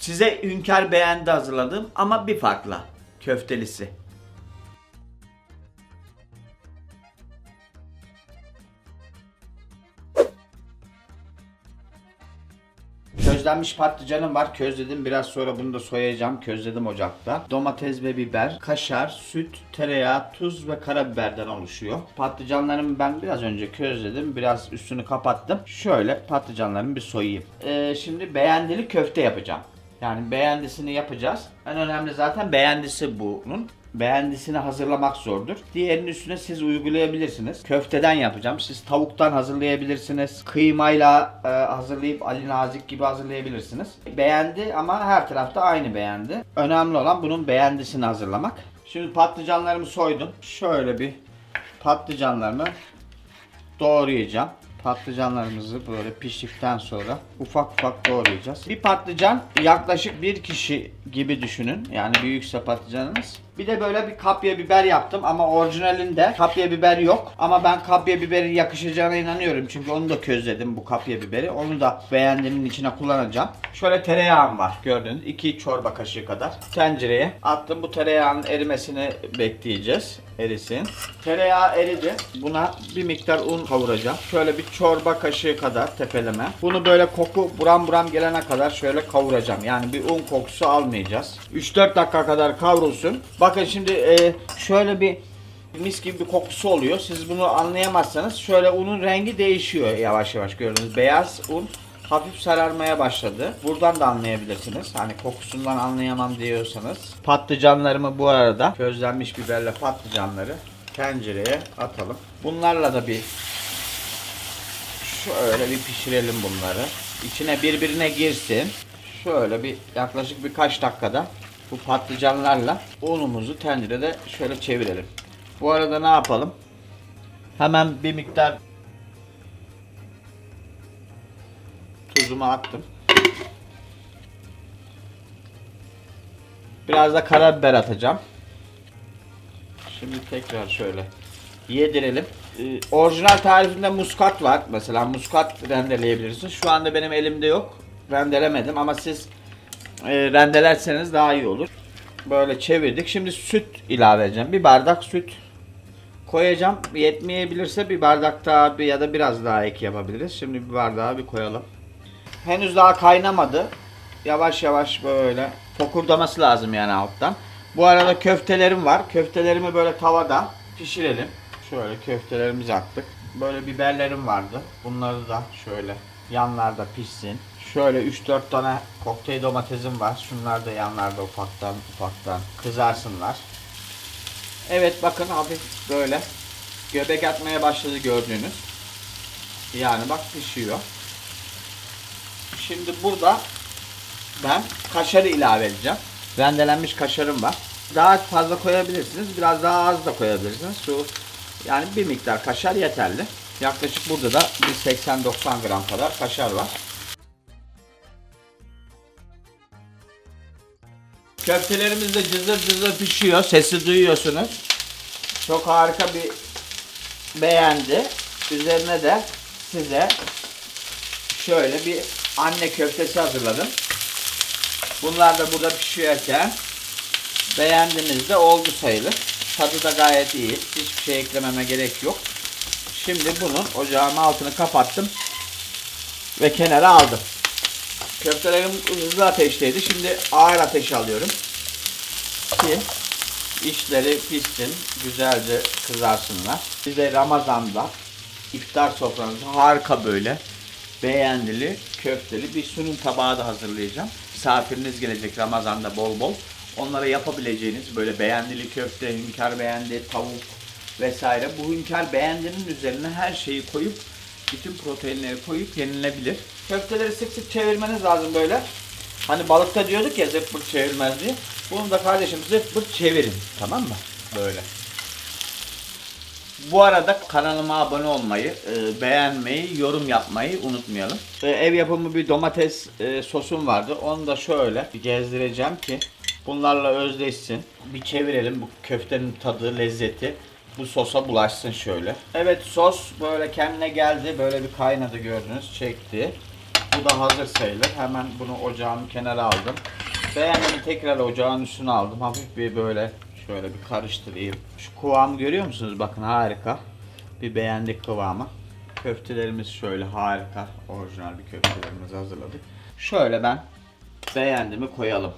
Size Hünkar beğendi hazırladım ama bir farklı. Köftelisi. Közlenmiş patlıcanım var. Közledim. Biraz sonra bunu da soyacağım. Közledim ocakta. Domates ve biber, kaşar, süt, tereyağı, tuz ve karabiberden oluşuyor. Patlıcanlarımı ben biraz önce közledim. Biraz üstünü kapattım. Şöyle patlıcanlarımı bir soyayım. Ee, şimdi beğendili köfte yapacağım. Yani beğendisini yapacağız. En önemli zaten beğendisi bunun. Beğendisini hazırlamak zordur. Diğerinin üstüne siz uygulayabilirsiniz. Köfteden yapacağım. Siz tavuktan hazırlayabilirsiniz. Kıymayla e, hazırlayıp Ali Nazik gibi hazırlayabilirsiniz. Beğendi ama her tarafta aynı beğendi. Önemli olan bunun beğendisini hazırlamak. Şimdi patlıcanlarımı soydum. Şöyle bir patlıcanlarımı doğrayacağım. Patlıcanlarımızı böyle piştikten sonra ufak ufak doğrayacağız. Bir patlıcan yaklaşık bir kişi gibi düşünün. Yani büyükse patlıcanınız. Bir de böyle bir kapya biber yaptım ama orijinalinde kapya biber yok. Ama ben kapya biberin yakışacağına inanıyorum. Çünkü onu da közledim bu kapya biberi. Onu da beğendiğimin içine kullanacağım. Şöyle tereyağım var gördüğünüz 2 çorba kaşığı kadar. Tencereye attım. Bu tereyağının erimesini bekleyeceğiz. Erisin. Tereyağı eridi. Buna bir miktar un kavuracağım. Şöyle bir çorba kaşığı kadar tepeleme. Bunu böyle koku buram buram gelene kadar şöyle kavuracağım. Yani bir un kokusu almayacağız. 3-4 dakika kadar kavrulsun. Bakın şimdi e, şöyle bir mis gibi bir kokusu oluyor. Siz bunu anlayamazsanız şöyle unun rengi değişiyor yavaş yavaş gördüğünüz. Beyaz un hafif sararmaya başladı. Buradan da anlayabilirsiniz. Hani kokusundan anlayamam diyorsanız. Patlıcanlarımı bu arada közlenmiş biberle patlıcanları tencereye atalım. Bunlarla da bir şöyle bir pişirelim bunları. İçine birbirine girsin. Şöyle bir yaklaşık birkaç dakikada bu patlıcanlarla unumuzu tencerede şöyle çevirelim. Bu arada ne yapalım? Hemen bir miktar tuzumu attım. Biraz da karabiber atacağım. Şimdi tekrar şöyle yedirelim. Ee, orijinal tarifinde muskat var. Mesela muskat rendeleyebilirsiniz. Şu anda benim elimde yok. Rendelemedim ama siz e, rendelerseniz daha iyi olur. Böyle çevirdik. Şimdi süt ilave edeceğim. Bir bardak süt koyacağım. Yetmeyebilirse bir bardak daha bir ya da biraz daha ek yapabiliriz. Şimdi bir bardağı bir koyalım. Henüz daha kaynamadı. Yavaş yavaş böyle fokurdaması lazım yani alttan. Bu arada köftelerim var. Köftelerimi böyle tavada pişirelim. Şöyle köftelerimizi attık. Böyle biberlerim vardı. Bunları da şöyle yanlarda pişsin. Şöyle 3-4 tane kokteyl domatesim var. Şunlar da yanlarda ufaktan ufaktan kızarsınlar. Evet bakın hafif böyle göbek atmaya başladı gördüğünüz. Yani bak pişiyor. Şimdi burada ben kaşarı ilave edeceğim. Rendelenmiş kaşarım var. Daha fazla koyabilirsiniz. Biraz daha az da koyabilirsiniz. Şu yani bir miktar kaşar yeterli. Yaklaşık burada da bir 80-90 gram kadar kaşar var. Köftelerimiz de cızır cızır pişiyor. Sesi duyuyorsunuz. Çok harika bir beğendi. Üzerine de size şöyle bir anne köftesi hazırladım. Bunlar da burada pişiyorken beğendiniz de oldu sayılır. Tadı da gayet iyi. Hiçbir şey eklememe gerek yok. Şimdi bunun ocağın altını kapattım ve kenara aldım. Köftelerim hızlı ateşteydi. Şimdi ağır ateş alıyorum. Ki işleri pişsin, güzelce kızarsınlar. Size Ramazan'da iftar sofranızda harika böyle beğendili, köfteli bir sunum tabağı da hazırlayacağım. Misafiriniz gelecek Ramazan'da bol bol. Onlara yapabileceğiniz böyle beğendili köfte, hünkar beğendi, tavuk vesaire. Bu hünkar beğendinin üzerine her şeyi koyup bütün proteinleri koyup yenilebilir. Köfteleri sık sık çevirmeniz lazım böyle. Hani balıkta diyorduk ya zırt pırt çevirmez diye. Bunu da kardeşim zırt pırt çevirin. Tamam mı? Böyle. Bu arada kanalıma abone olmayı, e, beğenmeyi, yorum yapmayı unutmayalım. E, ev yapımı bir domates e, sosum vardı. Onu da şöyle gezdireceğim ki bunlarla özleşsin. Bir çevirelim bu köftenin tadı, lezzeti bu sosa bulaşsın şöyle. Evet sos böyle kendine geldi. Böyle bir kaynadı gördünüz. Çekti. Bu da hazır sayılır. Hemen bunu ocağın kenara aldım. Beğendiğimi tekrar ocağın üstüne aldım. Hafif bir böyle şöyle bir karıştırayım. Şu kıvamı görüyor musunuz? Bakın harika. Bir beğendik kıvamı. Köftelerimiz şöyle harika. Orijinal bir köftelerimizi hazırladık. Şöyle ben beğendiğimi koyalım.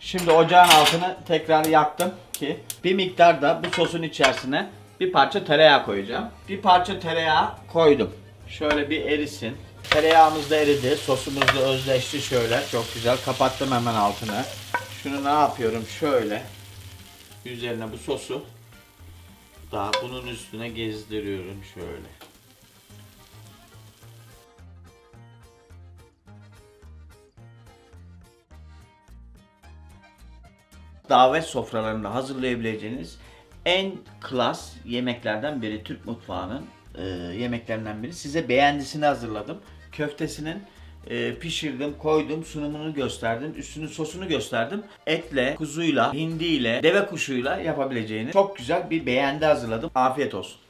Şimdi ocağın altını tekrar yaktım ki bir miktar da bu sosun içerisine bir parça tereyağı koyacağım. Bir parça tereyağı koydum. Şöyle bir erisin. Tereyağımız da eridi. Sosumuz da özleşti şöyle. Çok güzel. Kapattım hemen altını. Şunu ne yapıyorum? Şöyle üzerine bu sosu daha bunun üstüne gezdiriyorum şöyle. davet sofralarında hazırlayabileceğiniz en klas yemeklerden biri. Türk mutfağının e, yemeklerinden biri. Size beğendisini hazırladım. Köftesinin e, pişirdim, koydum, sunumunu gösterdim, üstünün sosunu gösterdim. Etle, kuzuyla, hindiyle, deve kuşuyla yapabileceğiniz çok güzel bir beğendi hazırladım. Afiyet olsun.